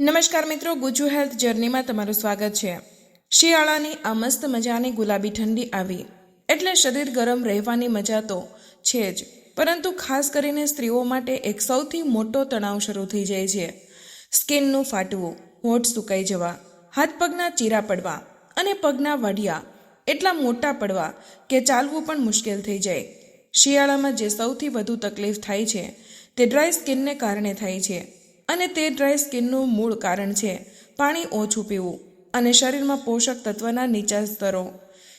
નમસ્કાર મિત્રો, ગુજુ હેલ્થ જર્નીમાં તમારું સ્વાગત છે. શિયાળાની આ મસ્ત મજાની ગુલાબી ઠંડી આવી. એટલે શરીર ગરમ રહેવાની મજા તો છે જ. પરંતુ ખાસ કરીને સ્ત્રીઓ માટે એક સૌથી મોટો તણાવ શરૂ થઈ જાય છે. સ્કિનનું ફાટવું, હોઠ સુકાઈ જવા, હાથ પગના ચીરા પડવા અને પગના વઢિયા એટલા મોટા પડવા કે ચાલવું પણ મુશ્કેલ થઈ જાય. શિયાળામાં જે સૌથી વધુ તકલીફ થાય છે તે ડ્રાય સ્કિનને કારણે થાય છે. અને તે ડ્રાય સ્કિનનું મૂળ કારણ છે. પાણી ઓછું પીવું અને શરીરમાં પોષક તત્વના નીચા સ્તરો.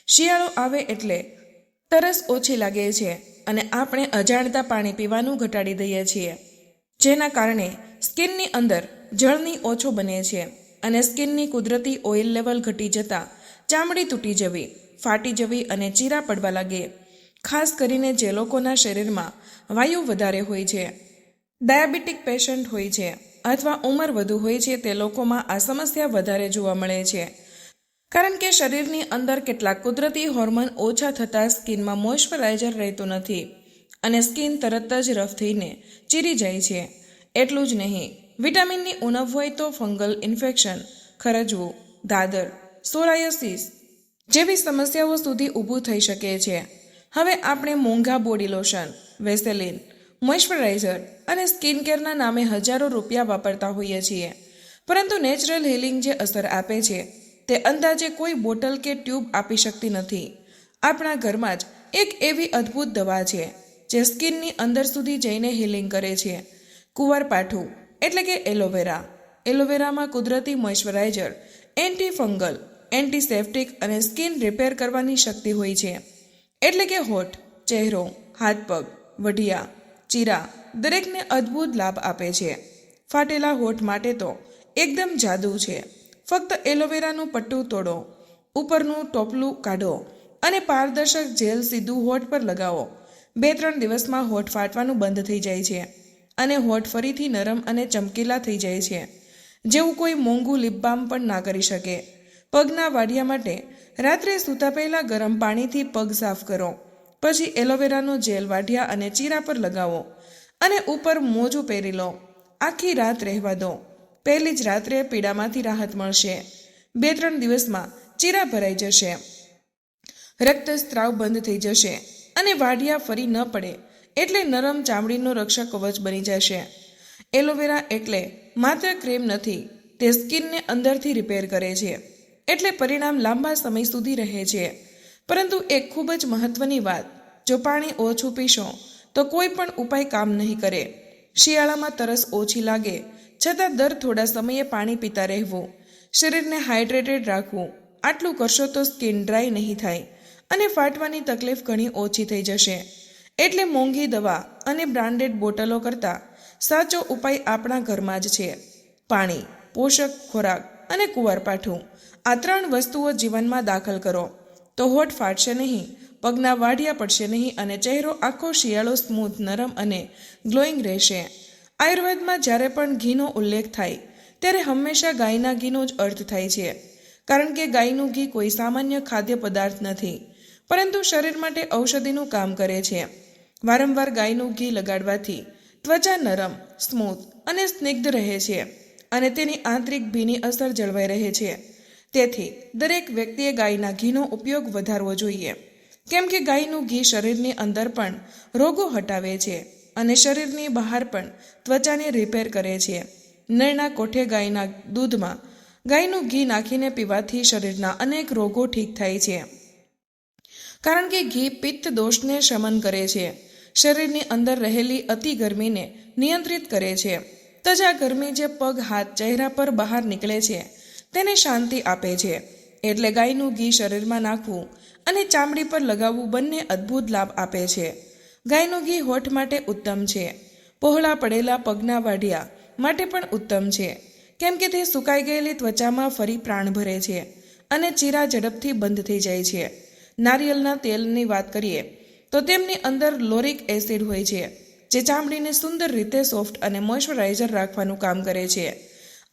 શિયાળો આવે એટલે તરસ ઓછી લાગે છે અને આપણે અજાણતા પાણી પીવાનું ઘટાડી દઈએ છીએ, જેના કારણે સ્કિનની અંદર જળની ઓછો બને છે અને સ્કિનની કુદરતી ઓઇલ લેવલ ઘટી જતાં ચામડી તૂટી જવી, ફાટી જવી અને ચીરા પડવા લાગે, ખાસ કરીને જે લોકોના શરીરમાં વાયુ વધારે હોય છે. ડાયાબિટીક પેશન્ટ હોય છે. અથવા ઉંમર વધુ હોય છે તે લોકોમાં આ સમસ્યા વધારે જોવા મળે છે. કારણ કે શરીરની અંદર કેટલાક કુદરતી હોર્મોન ઓછા થતાં સ્કિનમાં મોઇશ્ચરાઇઝર રહેતું નથી અને સ્કિન તરત જ રફ થઈને ચીરી જાય છે. એટલું જ નહીં, વિટામિનની ઉણપ હોય તો ફંગલ ઇન્ફેક્શન, ખરજવું, દાદર, સોરાયોસિસ જેવી સમસ્યાઓ સુધી ઊભું થઈ શકે છે. હવે આપણે મોંઘા બોડી લોશન, વેસેલિન મોઇશ્ચરાઇઝર અને સ્કિન કેરના નામે હજારો રૂપિયા વાપરતા હોઈએ છીએ. પરંતુ નેચરલ હિલિંગ જે અસર આપે છે, તે અંદાજે કોઈ બોટલ કે ટ્યુબ આપી શકતી નથી. આપણા ઘરમાં જ એક એવી અદ્ભુત દવા છે, જે સ્કિનની અંદર સુધી જઈને હિલિંગ કરે છે. કુંવરપાઠું, એટલે કે એલોવેરા. એલોવેરામાં કુદરતી મોઇશ્ચરાઇઝર એન્ટી ફંગલ એન્ટીસેપ્ટિક અને સ્કિન રિપેર કરવાની શક્તિ હોય છે. એટલે કે હોઠ, ચહેરો, હાથ પગ, વઢિયા ચીરા દરેકને અદ્ભુત લાભ આપે છે. ફાટેલા હોઠ માટે તો એકદમ જાદુ છે. ફક્ત એલોવેરાનું પટ્ટું તોડો, ઉપરનું ટોપલું કાઢો અને પારદર્શક જેલ સીધું હોઠ પર લગાવો. બે ત્રણ દિવસમાં હોઠ ફાટવાનું બંધ થઈ જાય છે અને હોઠ ફરીથી નરમ અને ચમકીલા થઈ જાય છે. જેવું કોઈ મોંઘું લીપબામ પણ ના કરી શકે. પગના વાડિયા માટે રાત્રે સૂતા પહેલાં ગરમ પાણીથી પગ સાફ કરો. પછી એલોવેરાનો જેલ વાઢિયા અને ચીરા પર લગાવો. અને ઉપર મોજું પહેરી લો. આખી રાત રહેવા દો. પહેલી જ રાત્રે પીડામાંથી રાહત મળશે. બે ત્રણ દિવસમાં ચીરા ભરાઈ જશે. રક્તસ્ત્રાવ બંધ થઈ જશે અને વાઢિયા ફરી ન પડે એટલે નરમ ચામડીનો રક્ષક કવચ બની જશે. એલોવેરા એટલે માત્ર ક્રેમ નથી, તે સ્કિનને અંદરથી રિપેર કરે છે. એટલે પરિણામ લાંબા સમય સુધી રહે છે. પરંતુ એક ખૂબ જ મહત્વની વાત, જો પાણી ઓછું પીશો તો કોઈ પણ ઉપાય કામ નહીં કરે. શિયાળામાં તરસ ઓછી લાગે, છતાં દર થોડા સમયે પાણી પીતા રહેવું, શરીરને હાઇડ્રેટેડ રાખવું. આટલું કરશો તો સ્કિન ડ્રાય નહીં થાય અને ફાટવાની તકલીફ ઘણી ઓછી થઈ જશે. એટલે મોંઘી દવા અને બ્રાન્ડેડ બોટલો કરતાં સાચો ઉપાય આપણા ઘરમાં જ છે. પાણી, પોષક ખોરાક અને કુંવરપાઠું આ ત્રણ વસ્તુઓ જીવનમાં દાખલ કરો. તો હોઠ ફાટશે નહીં પગના વાઢિયા પડશે નહીં અને ચહેરો આખો શિયાળો સ્મૂથ નરમ અને ગ્લોઈંગ રહેશે. આયુર્વેદમાં જ્યારે પણ ઘીનો ઉલ્લેખ થાય, ત્યારે હંમેશા ગાયના ઘીનો જ અર્થ થાય છે. કારણ કે ગાયનું ઘી કોઈ સામાન્ય ખાદ્ય પદાર્થ નથી, પરંતુ શરીર માટે ઔષધિનું કામ કરે છે. વારંવાર ગાયનું ઘી લગાડવાથી ત્વચા નરમ સ્મૂથ અને સ્નિગ્ધ રહે છે અને તેની આંતરિક ભીની અસર જળવાઈ રહે છે. તેથી દરેક વ્યક્તિએ ગાયના ઘીનો ઉપયોગ વધારવો જોઈએ. કેમ કે ગાયનું ઘી શરીરની અંદર પણ રોગો હટાવે છે અને શરીરની બહાર પણ ત્વચાને રિપેર કરે છે. નળના કોઠે ગાયના દૂધમાં ગાયનું ઘી નાખીને પીવાથી શરીરના અનેક રોગો ઠીક થાય છે. કારણ કે ઘી પિત્ત દોષને શમન કરે છે. શરીરની અંદર રહેલી અતિ ગરમીને નિયંત્રિત કરે છે. તજા ગરમી જે પગ, હાથ, ચહેરા પર બહાર નીકળે છે, તેને શાંતિ આપે છે. એટલે ગાયનું ઘી શરીરમાં નાખવું અને ચામડી પર લગાવવું બંને અદ્ભુત લાભ આપે છે. ગાયનું ઘી હોઠ માટે ઉત્તમ છે. પહોળા પડેલા પગના વાઢિયા માટે પણ ઉત્તમ છે. કેમ કે તે સુકાઈ ગયેલી ત્વચામાં ફરી પ્રાણ ભરે છે અને ચીરા ઝડપથી બંધ થઈ જાય છે. નારિયેલના તેલની વાત કરીએ તો તેમની અંદર લોરિક એસિડ હોય છે, જે ચામડીને સુંદર રીતે સોફ્ટ અને મોઇશ્ચરાઇઝર રાખવાનું કામ કરે છે.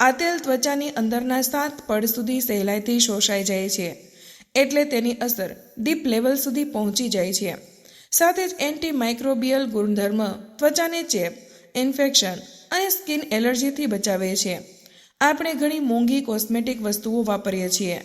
આ તેલ ત્વચાની અંદરના સાત પડ સુધી સહેલાઈથી શોષાઈ જાય છે. એટલે તેની અસર ડીપ લેવલ સુધી પહોંચી જાય છે. સાથે જ એન્ટી માઇક્રોબિયલ ગુણધર્મ ત્વચાને ચેપ, ઇન્ફેક્શન અને સ્કિન એલર્જીથી બચાવે છે. આપણે ઘણી મોંઘી કોસ્મેટિક વસ્તુઓ વાપરીએ છીએ,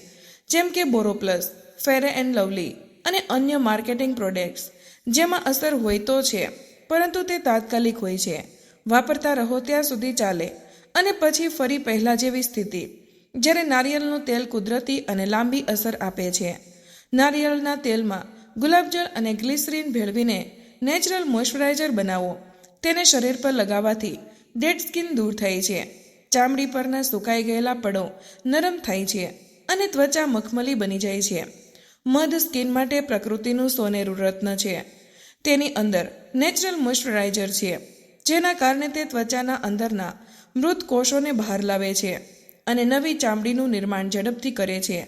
જેમ કે બોરોપ્લસ, ફેરે એન્ડ લવલી અને અન્ય માર્કેટિંગ પ્રોડક્ટ્સ, જેમાં અસર હોય તો છે, પરંતુ તે તાત્કાલિક હોય છે. વાપરતા રહો ત્યાં સુધી ચાલે. અને પછી ફરી પહેલાં જેવી સ્થિતિ. જ્યારે નારિયેળનું તેલ કુદરતી અને લાંબી અસર આપે છે. નારિયેળના તેલમાં ગુલાબજળ અને ગ્લિસરીન ભેળવીને નેચરલ મોઇશ્ચરાઇઝર બનાવો. તેને શરીર પર લગાવવાથી ડેડ સ્કિન દૂર થાય છે. ચામડી પરના સુકાઈ ગયેલા પડો નરમ થાય છે અને ત્વચા મખમલી બની જાય છે. મધ સ્કિન માટે પ્રકૃતિનું સોનેરું રત્ન છે. તેની અંદર નેચરલ મોઇશ્ચરાઇઝર છે. જેના કારણે તે ત્વચાના અંદરના મૃત કોષોને બહાર લાવે છે અને નવી ચામડીનું નિર્માણ ઝડપથી કરે છે.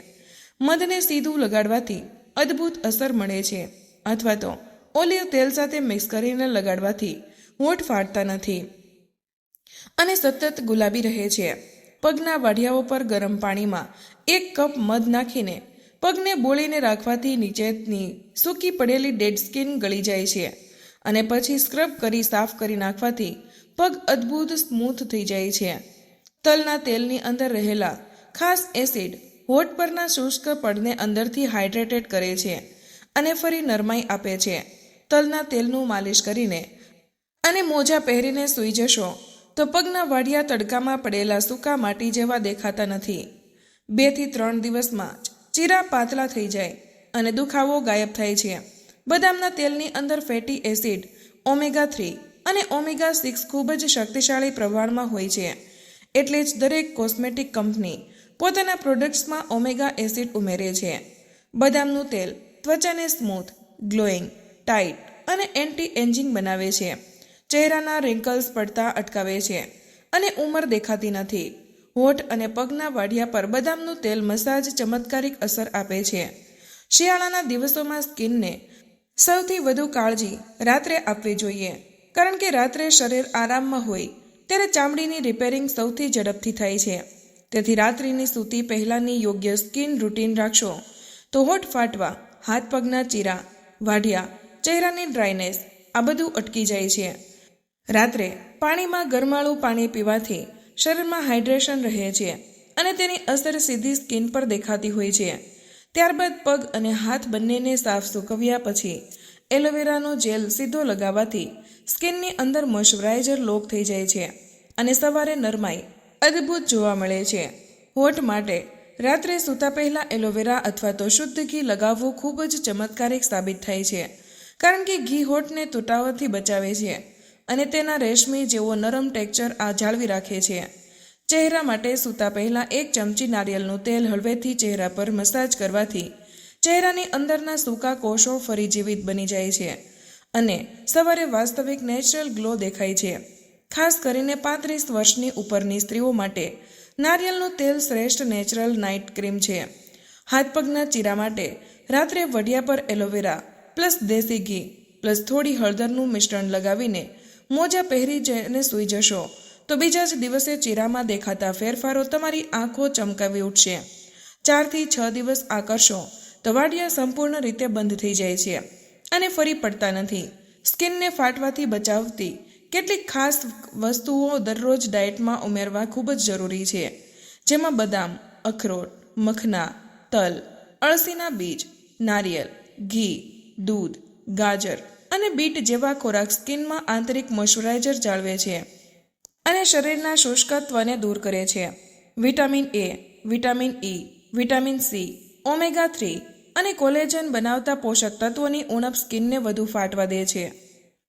મધને સીધું લગાડવાથી અદ્ભુત અસર મળે છે અથવા તો ઓલિવ તેલ સાથે મિક્સ કરીને લગાડવાથી હોઠ ફાટતા નથી. અને સતત ગુલાબી રહે છે. પગના વાઢિયાઓ પર ગરમ પાણીમાં એક કપ મધ નાખીને પગને બોળીને રાખવાથી નીચેની સૂકી પડેલી ડેડ સ્કિન ગળી જાય છે. અને પછી સ્ક્રબ કરી સાફ કરી નાખવાથી પગ અદ્ભુત સ્મૂથ થઈ જાય છે. તલના તેલની અંદર રહેલા ખાસ એસિડ હોઠ પરના શુષ્ક પડને અંદરથી હાઇડ્રેટેડ કરે છે અને ફરી નરમાઈ આપે છે. તલના તેલનું માલિશ કરીને અને મોજા પહેરીને સૂઈ જશો તો પગના વાડિયા તડકામાં પડેલા સૂકા માટી જેવા દેખાતા નથી. બેથી ત્રણ દિવસમાં ચીરા પાતળા થઈ જાય અને દુખાવો ગાયબ થાય છે. બદામના તેલની અંદર ફેટી એસિડ ઓમેગા થ્રી અને ઓમેગા સિક્સ ખૂબ જ શક્તિશાળી પ્રમાણમાં હોય છે. એટલે જ દરેક કોસ્મેટિક કંપની પોતાના પ્રોડક્ટ્સમાં ઓમેગા એસિડ ઉમેરે છે. બદામનું તેલ ત્વચાને સ્મૂથ, ગ્લોઈંગ ટાઇટ અને એન્ટી એન્જિંગ બનાવે છે. ચહેરાના રિંકલ્સ પડતા અટકાવે છે અને ઉંમર દેખાતી નથી. હોઠ અને પગના વાઢિયા પર બદામનું તેલ મસાજ ચમત્કારિક અસર આપે છે. શિયાળાના દિવસોમાં સ્કિનને સૌથી વધુ કાળજી રાત્રે આપવી જોઈએ. કારણ કે રાત્રે શરીર આરામમાં હોય, ત્યારે ચામડીની રિપેરિંગ સૌથી ઝડપથી થાય છે. તેથી રાત્રિની સૂતી પહેલાંની યોગ્ય સ્કિન રૂટીન રાખશો તો હોઠ ફાટવા, હાથ પગના ચીરા, વાઢિયા, ચહેરાની ડ્રાયનેસ આ બધું અટકી જાય છે. રાત્રે પાણીમાં ગરમાળું પાણી પીવાથી શરીરમાં હાઇડ્રેશન રહે છે અને તેની અસર સીધી સ્કિન પર દેખાતી હોય છે. ત્યારબાદ પગ અને હાથ બંનેને સાફ સૂકવ્યા પછી એલોવેરાનો જેલ સીધો લગાવવાથી સ્કિનની અંદર મોઇશ્ચરાઇઝર લોક થઈ જાય છે અને સવારે નરમાઈ અદ્ભુત જોવા મળે છે. હોઠ માટે રાત્રે સૂતા પહેલાં એલોવેરા અથવા તો શુદ્ધ ઘી લગાવવું ખૂબ જ ચમત્કારિક સાબિત થાય છે, કારણ કે ઘી હોઠને તૂટાવથી બચાવે છે અને તેના રેશમી જેવો નરમ ટેક્ચર આ જાળવી રાખે છે. ચહેરા માટે સૂતા પહેલાં એક ચમચી નારિયેળનું તેલ હળવેથી ચહેરા પર મસાજ કરવાથી ચહેરાની અંદરના સૂકા કોષો ફરી જીવિત બની જાય છે અને સવારે વાસ્તવિક નેચરલ ગ્લો દેખાય છે. ખાસ કરીને પાંત્રીસ વર્ષની ઉપરની સ્ત્રીઓ માટે નારિયેળનું તેલ શ્રેષ્ઠ નેચરલ નાઇટ ક્રીમ છે. હાથ પગના ચીરા માટે રાત્રે વઢિયા પર એલોવેરા પ્લસ દેશી ઘી પ્લસ થોડી હળદરનું મિશ્રણ લગાવીને મોજા પહેરી જઈને સૂઈ જશો, તો બીજા જ દિવસે ચીરામાં દેખાતા ફેરફારો તમારી આંખો ચમકાવી ઉઠશે. ચારથી છ દિવસ આ કરશો તો વાડિયા સંપૂર્ણ રીતે બંધ થઈ જાય છે અને ફરી પડતા નથી. સ્કિનને ફાટવાથી બચાવતી કેટલીક ખાસ વસ્તુઓ દરરોજ ડાયટમાં ઉમેરવા ખૂબ જ જરૂરી છે. જેમાં બદામ, અખરોટ, મખના, તલ, અળસીના બીજ, નારિયેલ, ઘી, દૂધ, ગાજર અને બીટ જેવા ખોરાક સ્કિનમાં આંતરિક મોઇશ્ચરાઇઝર જાળવે છે અને શરીરના શુષ્કત્વને દૂર કરે છે. Vitamin A vitamin E vitamin C omega three અને કોલેજન બનાવતા પોષક તત્વોની ઉણપ સ્કિનને વધુ ફાટવા દે છે.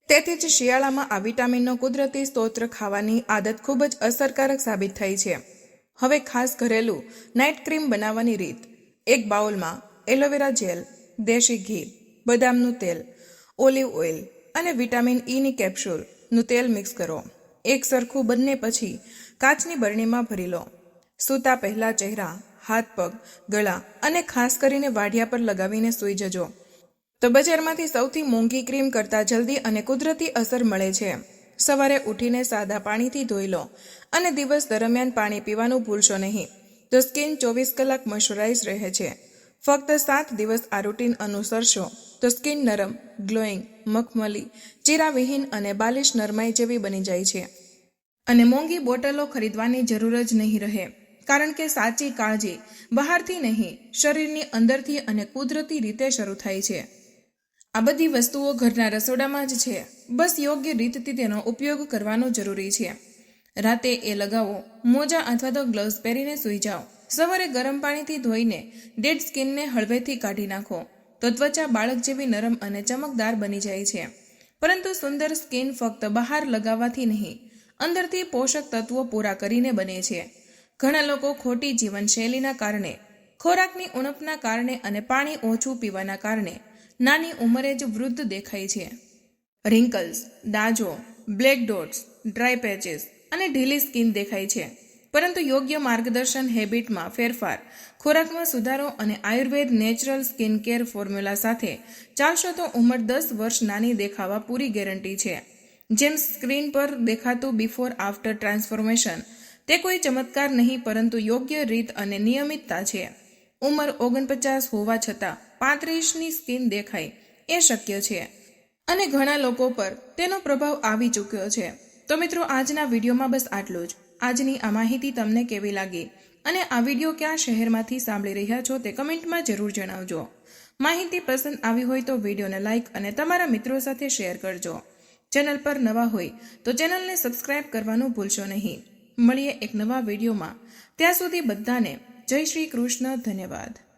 તેથી જ શિયાળામાં આ વિટામિનનો કુદરતી સ્તોત્ર ખાવાની આદત ખૂબ જ અસરકારક સાબિત થઈ છે. હવે ખાસ ઘરેલું નાઇટ ક્રીમ બનાવવાની રીત. એક બાઉલમાં એલોવેરા જેલ, દેશી ઘી, બદામનું તેલ, ઓલિવ ઓઇલ અને વિટામિન ઈની કેપ્સ્યુલનું તેલ મિક્સ કરો. એક સરખું બંને પછી કાચની બરણીમાં ભરી લો. સૂતા પહેલાં ચહેરા હાથ, પગ, ગળા અને ખાસ કરીને વાઢિયા પર લગાવીને સૂઈ જજો. તો બજારમાંથી સૌથી મોંઘી ક્રીમ કરતાં જલ્દી અને કુદરતી અસર મળે છે. સવારે ઉઠીને સાદા પાણીથી ધોઈ લો અને દિવસ દરમિયાન પાણી પીવાનું ભૂલશો નહીં. તો સ્કિન ચોવીસ કલાક મોઇશ્ચરાઇઝ રહે છે. ફક્ત સાત દિવસ આ રૂટીન અનુસરશો તો સ્કિન નરમ, ગ્લોઈંગ, મખમલી, ચીરાવિહીન અને બાલિશ નરમાઈ જેવી બની જાય છે. અને મોંઘી બોટલો ખરીદવાની જરૂર જ નહીં રહે. કારણ કે સાચી કાળજી બહારથી નહીં, શરીરની અંદરથી અને કુદરતી રીતે શરૂ થાય છે. આ બધી વસ્તુઓ ઘરના રસોડામાં જ છે. બસ યોગ્ય રીતથી તેનો ઉપયોગ કરવાનો જરૂરી છે. રાતે એ લગાવો, મોજા અથવા તો ગ્લવ્સ પહેરીને સૂઈ જાઓ. સવારે ગરમ પાણીથી ધોઈને ડેડ સ્કિનને હળવેથી કાઢી નાખો. તો ત્વચા બાળક જેવી નરમ અને ચમકદાર બની જાય છે. પરંતુ સુંદર સ્કિન ફક્ત બહાર લગાવવાથી નહીં, અંદરથી પોષક તત્વો પૂરા કરીને બને છે. ઘણા લોકો ખોટી જીવનશૈલીના કારણે, ખોરાકની ઉણપના કારણે અને પાણી ઓછું પીવાના કારણે નાની ઉંમરે જ વૃદ્ધ દેખાય છે. રિંકલ્સ દાજો બ્લેક ડોટ્સ ડ્રાય પેચીસ અને ઢીલી સ્કિન દેખાય છે. પરંતુ યોગ્ય માર્ગદર્શન હેબિટમાં ફેરફાર, ખોરાકમાં સુધારો અને Ayurveda natural skin care formula સાથે ચાલશો તો ઉંમર દસ વર્ષ નાની દેખાવા પૂરી ગેરંટી છે. જેમ સ્ક્રીન પર દેખાતું બિફોર આફ્ટર ટ્રાન્સફોર્મેશન તે કોઈ ચમત્કાર નહીં, પરંતુ યોગ્ય રીત અને નિયમિતતા છે. ઉંમર ઓગણપચાસ હોવા છતાં પાંત્રીસની સ્કિન દેખાય એ શક્ય છે. અને ઘણા લોકો પર તેનો પ્રભાવ આવી ચૂક્યો છે. તો મિત્રો, આજના વિડીયોમાં બસ આટલું જ. આજની આ માહિતી તમને કેવી લાગી? અને આ વીડિયો ક્યાં શહેરમાંથી સાંભળી રહ્યા છો તે કમેન્ટમાં જરૂર જણાવજો. માહિતી પસંદ આવી હોય તો વિડીયોને લાઇક અને તમારા મિત્રો સાથે શેર કરજો. ચેનલ પર નવા હોય તો ચેનલને સબસ્ક્રાઇબ કરવાનું ભૂલશો નહીં. મળીએ એક નવા વિડીયોમાં. ત્યાં સુધી બધાને જય શ્રી કૃષ્ણ ધન્યવાદ.